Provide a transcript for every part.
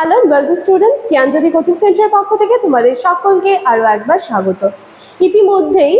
Hello welcome students Gyanjyoti coaching সেন্টারের পক্ষ থেকে তোমাদের সকলকে আরও একবার স্বাগত। ইতিমধ্যেই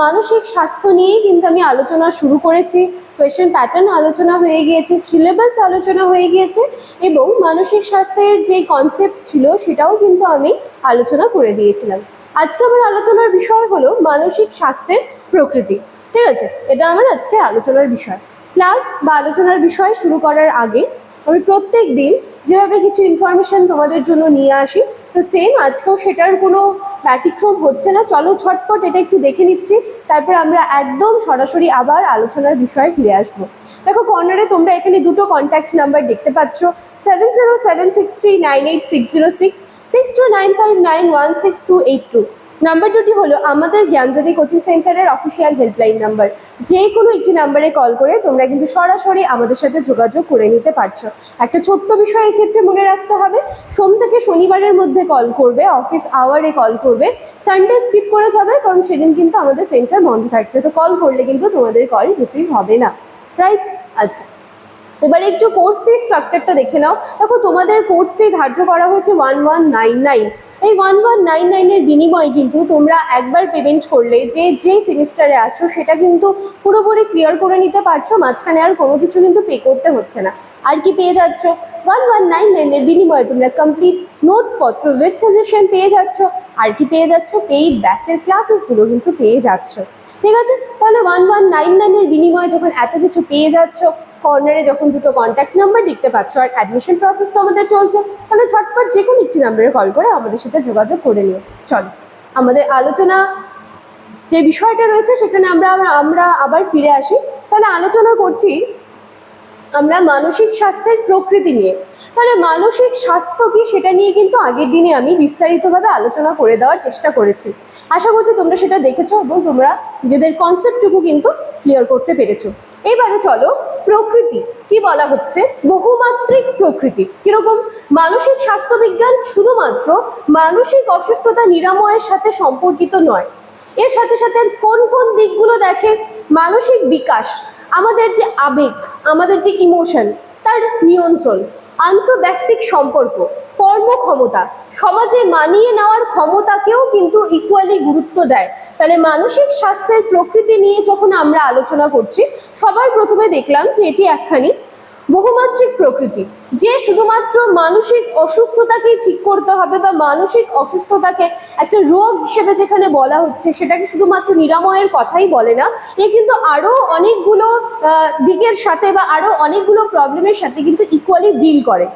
মানসিক স্বাস্থ্য নিয়ে কিন্তু আমি আলোচনা শুরু করেছি। কোয়েশ্চেন প্যাটার্ন আলোচনা হয়ে গিয়েছে সিলেবাস আলোচনা হয়ে গিয়েছে এবং মানসিক স্বাস্থ্যের যে কনসেপ্ট ছিল সেটাও কিন্তু আমি আলোচনা করে দিয়েছিলাম। আজকে আমার আলোচনার বিষয় হলো মানসিক স্বাস্থ্যের প্রকৃতি। ঠিক আছে? এটা আমার আজকে আলোচনার বিষয়। ক্লাস বা আলোচনার বিষয় শুরু করার আগে আমি প্রত্যেক দিন যেভাবে কিছু ইনফরমেশন তোমাদের জন্য নিয়ে আসি, তো সেম আজকেও সেটার কোনো ব্যতিক্রম হচ্ছে না। চলো ঝটপট এটা একটু দেখে নিচ্ছি, তারপর আমরা একদম সরাসরি আবার আলোচনার বিষয়ে ফিরে আসব। দেখো কর্নারে তোমরা এখানে দুটো কন্ট্যাক্ট নাম্বার দেখতে পাচ্ছ seven zero seven six three nine eight six zero six six two nine five nine one six two eight two number দুটি হলো আমাদের জ্ঞানজ্যোতি কোচিং সেন্টারের অফিসিয়াল হেল্পলাইন নাম্বার যে কোনো একটি নাম্বারে কল করে তোমরা কিন্তু সরাসরি আমাদের সাথে যোগাযোগ করে নিতে পারছ। একটা ছোট্ট বিষয় ক্ষেত্রে মনে রাখতে হবে, সোম থেকে শনিবারের মধ্যে কল করবে অফিস আওয়ারে কল করবে সানডে স্কিপ করে যাবে, কারণ সেদিন কিন্তু আমাদের সেন্টার বন্ধ থাকছে। তো কল করলে কিন্তু তোমাদের কল রিসিভ হবে না। রাইট আচ্ছা। এবার একটু কোর্স ফি স্ট্রাকচারটা দেখে নাও। দেখো, তোমাদের কোর্স ফি ধার্য করা হয়েছে ওয়ান ওয়ান নাইন নাইন এই ওয়ান ওয়ান নাইন নাইনের বিনিময়ে কিন্তু তোমরা একবার পেমেন্ট করলে যে যে সেমিস্টারে আছো সেটা কিন্তু পুরোপুরি ক্লিয়ার করে নিতে পারছ, মাঝখানে আর কোনো কিছু কিন্তু পে করতে হচ্ছে না। আর কি পেয়ে যাচ্ছ? ওয়ান ওয়ান নাইন নাইনের বিনিময়ে তোমরা কমপ্লিট নোটস পত্র উইথ সাজেশন পেয়ে যাচ্ছ। আর কি পেয়ে যাচ্ছ? পেইড ব্যাচের ক্লাসেসগুলো কিন্তু পেয়ে যাচ্ছ। ঠিক আছে? তাহলে ওয়ান ওয়ান নাইন নাইনের বিনিময়ে যখন এত কিছু পেয়ে যাচ্ছ কর্নারে যখন দুটো কন্ট্যাক্ট নাম্বার দেখতে পাচ্ছ, আর অ্যাডমিশন প্রসেস তো আমাদের চলছে, তাহলে ঝটপট যে কোনো একটি নাম্বারে কল করে আমাদের সাথে যোগাযোগ করে নিও। চলো, আমাদের আলোচনা যে বিষয়টা রয়েছে, সেখানে আমরা আমরা আবার ফিরে আসি। তাহলে আলোচনা করছি আমরা মানসিক স্বাস্থ্যের প্রকৃতি নিয়ে। তাহলে মানসিক স্বাস্থ্য কি, সেটা নিয়ে কিন্তু আগের দিনে আমি বিস্তারিতভাবে আলোচনা করে দেওয়ার চেষ্টা করেছি। আশা করছি তোমরা সেটা দেখেছ এবং তোমরা নিজেদের কনসেপ্টটুকু কিন্তু ক্লিয়ার করতে পেরেছ। এবারে চলো প্রকৃতি, কি বলা হচ্ছে? বহুমাত্রিক প্রকৃতি। কীরকম? মানসিক স্বাস্থ্যবিজ্ঞান শুধুমাত্র মানসিক অসুস্থতা নিরাময়ের সাথে সম্পর্কিত নয়। এর সাথে সাথে কোন কোন দিকগুলো দেখে মানসিক বিকাশ, আমাদের যে আবেগ, আমাদের যে ইমোশন তার নিয়ন্ত্রণ। আন্তঃব্যক্তিক সম্পর্ক, কর্মক্ষমতা। সমাজে মানিয়ে নেওয়ার ক্ষমতাকেও কিন্তু ইকুয়ালি গুরুত্ব দেয়। তাহলে মানসিক স্বাস্থ্যের প্রকৃতি নিয়ে যখন আমরা আলোচনা করছি, সবার প্রথমে দেখলাম যে এটি একখানি বহুমাত্রিক প্রকৃতি, যে শুধুমাত্র মানসিক অসুস্থতাকে ঠিক করতে হবে বা মানসিক অসুস্থতাকে একটা রোগ হিসেবে যেখানে বলা হচ্ছে, সেটাকে শুধুমাত্র নিরাময়ের কথাই বলে না, এ কিন্তু আরও অনেকগুলো দিকের সাথে বা আরও অনেকগুলো প্রবলেমের সাথে কিন্তু ইকুয়ালি ডিল করে।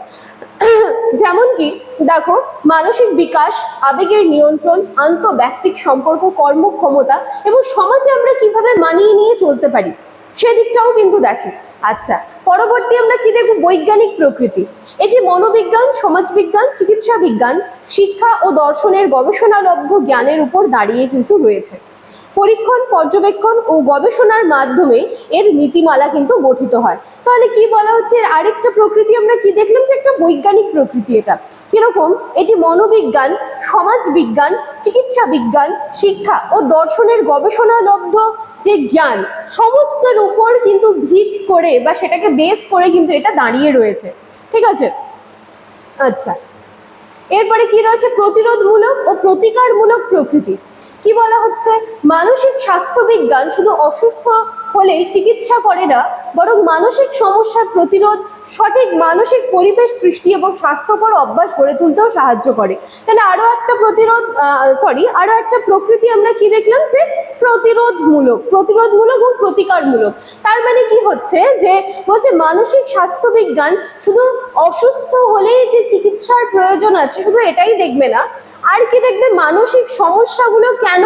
যেমন কি, দেখো, মানসিক বিকাশ, আবেগের নিয়ন্ত্রণ, আন্তঃব্যক্তিক সম্পর্ক, কর্মক্ষমতা এবং সমাজে আমরা কীভাবে মানিয়ে নিয়ে চলতে পারি সেদিকটাও কিন্তু দেখে। আচ্ছা পরবর্তী আমরা কি দেখব? বৈজ্ঞানিক প্রকৃতি। এটি মনোবিজ্ঞান, সমাজবিজ্ঞান চিকিৎসা বিজ্ঞান শিক্ষা ও দর্শনের গবেষণালব্ধ জ্ঞানের উপর দাঁড়িয়ে কিন্তু রয়েছে। পরীক্ষণ, পর্যবেক্ষণ ও গবেষণার মাধ্যমে এর নীতিমালা কিন্তু গঠিত হয়। তাহলে কি বলা হচ্ছে? এর আরেকটা প্রকৃতি আমরা কি দেখলাম যে একটা বৈজ্ঞানিক প্রকৃতি এটা। কীরকম? এটি মনোবিজ্ঞান সমাজ বিজ্ঞান চিকিৎসা বিজ্ঞান, শিক্ষা ও দর্শনের গবেষণালব্ধ যে জ্ঞান, সমস্তের উপর কিন্তু ভিত করে বা সেটাকে বেস করে কিন্তু এটা দাঁড়িয়ে রয়েছে। ঠিক আছে? আচ্ছা। এরপরে কি রয়েছে? প্রতিরোধমূলক ও প্রতিকারমূলক প্রকৃতি। কি বলা হচ্ছে? মানসিক স্বাস্থ্য বিজ্ঞান শুধু অসুস্থ হলেই চিকিৎসা করে না, বরং মানসিক সমস্যার প্রতিরোধ, সঠিক মানসিক পরিবেশ সৃষ্টি এবং স্বাস্থ্যকর অভ্যাস গড়ে তুলতেও সাহায্য করে। তাহলে আরও একটা প্রতিরোধ সরি আরও একটা প্রকৃতি আমরা কি দেখলাম? যে প্রতিরোধমূলক প্রতিরোধমূলক এবং প্রতিকারমূলক। তার মানে কি হচ্ছে? যে বলছে মানসিক স্বাস্থ্য বিজ্ঞান শুধু অসুস্থ হলেই যে চিকিৎসার প্রয়োজন আছে, শুধু এটাই দেখবে না। আর কি দেখবে? মানসিক সমস্যাগুলো কেন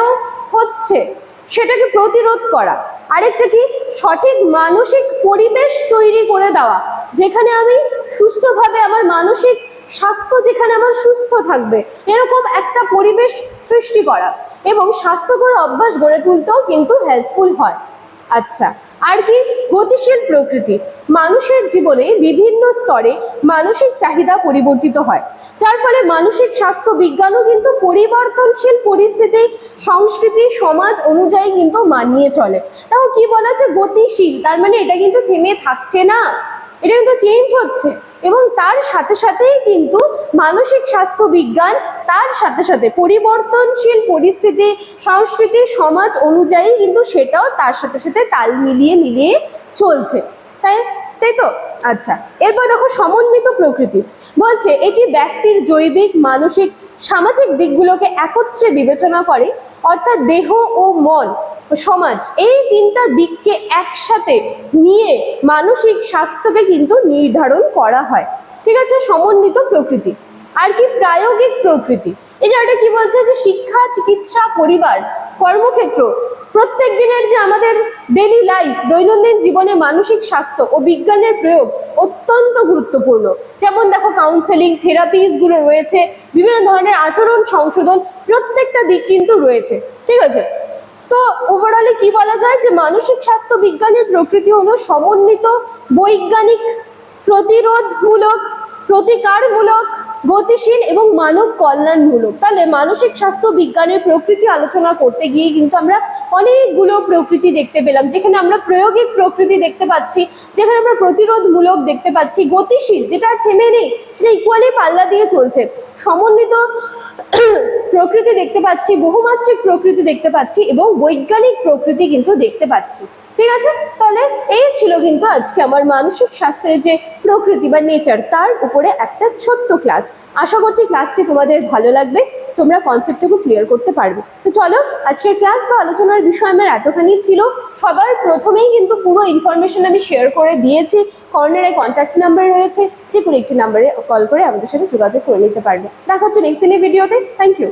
হচ্ছে? সেটাকে প্রতিরোধ করা। আরেকটা কি? সঠিক মানসিক পরিবেশ তৈরি করে দেওয়া। যেখানে আমি সুস্থভাবে আমার মানসিক স্বাস্থ্য যেখানে আমার সুস্থ থাকবে, এরকম একটা পরিবেশ সৃষ্টি করা। এবং স্বাস্থ্যকর অভ্যাস গড়ে তুলতেও কিন্তু হেল্পফুল হয়। আচ্ছা। আর কি? গতিশীল প্রকৃতি। মানুষের জীবনে বিভিন্ন স্তরে মানসিক চাহিদা পরিবর্তিত হয়। যার ফলে মানসিক স্বাস্থ্য বিজ্ঞানও কিন্তু পরিবর্তনশীল পরিস্থিতি, সংস্কৃতি, সমাজ অনুযায়ী কিন্তু মানিয়ে চলে। তাও কি বলা হচ্ছে? গতিশীল। তার মানে এটা কিন্তু থেমে থাকছে না। এটা কিন্তু চেঞ্জ হচ্ছে। এবং তার সাথে সাথেই কিন্তু মানসিক স্বাস্থ্য বিজ্ঞান, তার সাথে সাথে পরিবর্তনশীল পরিস্থিতি, সংস্কৃতি, সমাজ অনুযায়ী কিন্তু সেটাও তার সাথে সাথে তাল মিলিয়ে মিলিয়ে চলছে। তাই তাই তো? আচ্ছা এরপর দেখো সমন্বিত প্রকৃতি। বলছে, এটি ব্যক্তির জৈবিক, মানসিক সামাজিক দিকগুলোকে একত্রে বিবেচনা করে, অর্থাৎ দেহ ও মন, সমাজ, এই তিনটা দিককে একসাথে নিয়ে মানসিক স্বাস্থ্যকে কিন্তু নির্ধারণ করা হয়। ঠিক আছে? সমন্বিত প্রকৃতি। আর কি? প্রায়োগিক প্রকৃতি। এই যে এটা কি বলছে? যে শিক্ষা, চিকিৎসা, পরিবার, কর্মক্ষেত্র প্রত্যেক দিনের যে আমাদের ডেলি লাইফ দৈনন্দিন জীবনে মানসিক স্বাস্থ্য ও বিজ্ঞানের প্রয়োগ অত্যন্ত গুরুত্বপূর্ণ। যেমন দেখো কাউন্সেলিং থেরাপিসগুলো রয়েছে, বিভিন্ন ধরনের আচরণ সংশোধন প্রত্যেকটা দিক কিন্তু রয়েছে, ঠিক আছে? তো ওভারঅলে কি বলা যায় যে মানসিক স্বাস্থ্য বিজ্ঞানের প্রকৃতি হলো সমন্বিত, বৈজ্ঞানিক, প্রতিরোধমূলক, প্রতিকারমূলক গতিশীল এবং মানব কল্যাণমূলক। তাহলে মানসিক স্বাস্থ্য বিজ্ঞানের প্রকৃতি আলোচনা করতে গিয়ে কিন্তু আমরা অনেকগুলো প্রকৃতি দেখতে পেলাম, যেখানে আমরা প্রয়োগিক প্রকৃতি দেখতে পাচ্ছি, যেখানে আমরা প্রতিরোধমূলক দেখতে পাচ্ছি, গতিশীল, যেটা থেমে নেই, সেটা ইকুয়ালি পাল্লা দিয়ে চলছে। সমন্বিত প্রকৃতি দেখতে পাচ্ছি, বহুমাত্রিক প্রকৃতি দেখতে পাচ্ছি এবং বৈজ্ঞানিক প্রকৃতি কিন্তু দেখতে পাচ্ছি। ঠিক আছে? তাহলে এই ছিল কিন্তু আজকে আমার মানসিক স্বাস্থ্যের যে প্রকৃতি বা নেচার তার উপরে একটা ছোট্ট ক্লাস আশা করছি ক্লাসটি তোমাদের ভালো লাগবে। তোমরা কনসেপ্টটুকু ক্লিয়ার করতে পারবে। তো চলো, আজকের ক্লাস বা আলোচনার বিষয় আমার এতখানি ছিল। সবার প্রথমেই কিন্তু পুরো ইনফরমেশন আমি শেয়ার করে দিয়েছি। কর্নারে কন্ট্যাক্ট নাম্বার রয়েছে যে কোনো একটি নাম্বারে কল করে আমাদের সাথে যোগাযোগ করে নিতে পারবে। দেখা হচ্ছে নেক্সট দিনের ভিডিওতে থ্যাংক ইউ